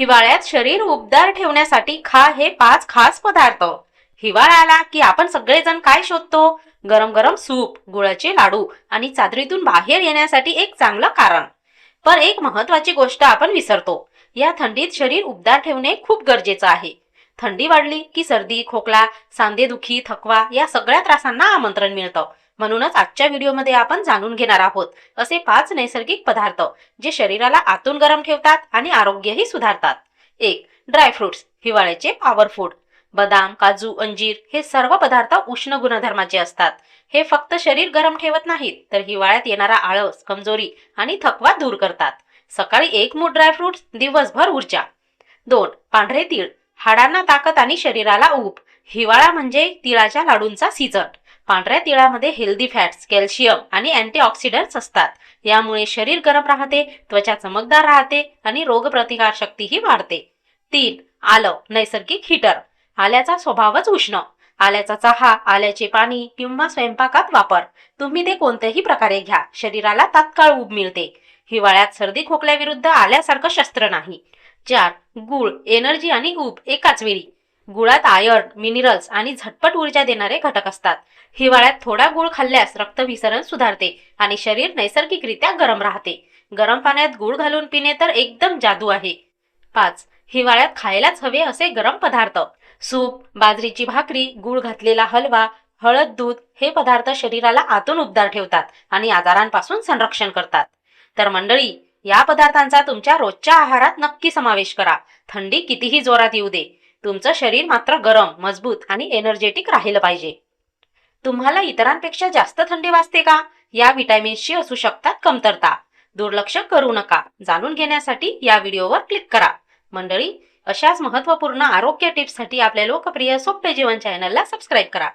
हिवाळ्यात शरीर उबदार ठेवण्यासाठी खा हे पाच खास पदार्थ. हिवाळा आला की आपण सगळेजण काय शोधतो? गरम गरम सूप गुळाचे लाडू आणि चादरीतून बाहेर येण्यासाठी एक चांगलं कारण. पण एक महत्वाची गोष्ट आपण विसरतो. या थंडीत शरीर उबदार ठेवणे खूप गरजेचं आहे. थंडी वाढली की सर्दी खोकला सांधेदुखी थकवा या सगळ्या त्रासांना आमंत्रण मिळतं. म्हणूनच आजच्या व्हिडिओमध्ये आपण जाणून घेणार आहोत असे पाच नैसर्गिक पदार्थ जे शरीराला आतून गरम ठेवतात आणि आरोग्यही सुधारतात. एक ड्रायफ्रुट्स हिवाळ्याचे पॉवर फूड बदाम काजू अंजीर हे सर्व पदार्थ उष्ण गुणधर्माचे असतात. हे फक्त शरीर गरम ठेवत नाहीत तर हिवाळ्यात येणारा आळस कमजोरी आणि थकवा दूर करतात. सकाळी एक मूठ ड्रायफ्रुट्स दिवसभर ऊर्जा. दोन पांढरे तीळ. हाडांना ताकद आणि शरीराला ऊब. हिवाळा म्हणजे तिळाच्या लाडूंचा सीझन पांढऱ्या तिळामध्ये हेल्दी फॅट्स कॅल्शियम आणि अँटीऑक्सिडंट्स असतात. यामुळे शरीर गरम राहते त्वचा चमकदार राहते आणि रोगप्रतिकार शक्तीही वाढते. तीन आलं नैसर्गिक हिटर आल्याचा स्वभावच उष्ण. आल्याचा चहा आल्याचे पाणी किंवा स्वयंपाकात वापर. तुम्ही ते कोणत्याही प्रकारे घ्या. शरीराला तात्काळ ऊब मिळते. हिवाळ्यात सर्दी खोकल्याविरुद्ध आल्यासारखं शस्त्र नाही. चार गुळ एनर्जी आणि ऊब एकाच वेळी. गुळात आयर्न मिनरल्स आणि झटपट ऊर्जा देणारे घटक असतात. हिवाळ्यात थोडा गुळ खाल्ल्यास रक्तभिसरण सुधारते आणि शरीर नैसर्गिकरित्या गरम राहते. गरम पाण्यात गुळ घालून पिणे तर एकदम जादू आहे. पाच हिवाळ्यात खायलाच हवे असे गरम पदार्थ. सूप बाजरीची भाकरी गुळ घातलेला हलवा हळद दूध हे पदार्थ शरीराला आतून उबदार ठेवतात आणि आजारांपासून संरक्षण करतात. तर मंडळी या पदार्थांचा तुमच्या रोजच्या आहारात नक्की समावेश करा. थंडी कितीही जोरात येऊ दे. तुमचं शरीर मात्र गरम मजबूत आणि एनर्जेटिक राहिलं पाहिजे. तुम्हाला इतरांपेक्षा जास्त थंडी वाजते का? या विटॅमिन्सची असू शकतात कमतरता. दुर्लक्ष करू नका. जाणून घेण्यासाठी या व्हिडिओवर क्लिक करा. मंडळी अशाच महत्त्वपूर्ण आरोग्य टिप्ससाठी आपल्या लोकप्रिय सोपे जीवन चॅनलला सबस्क्राईब करा.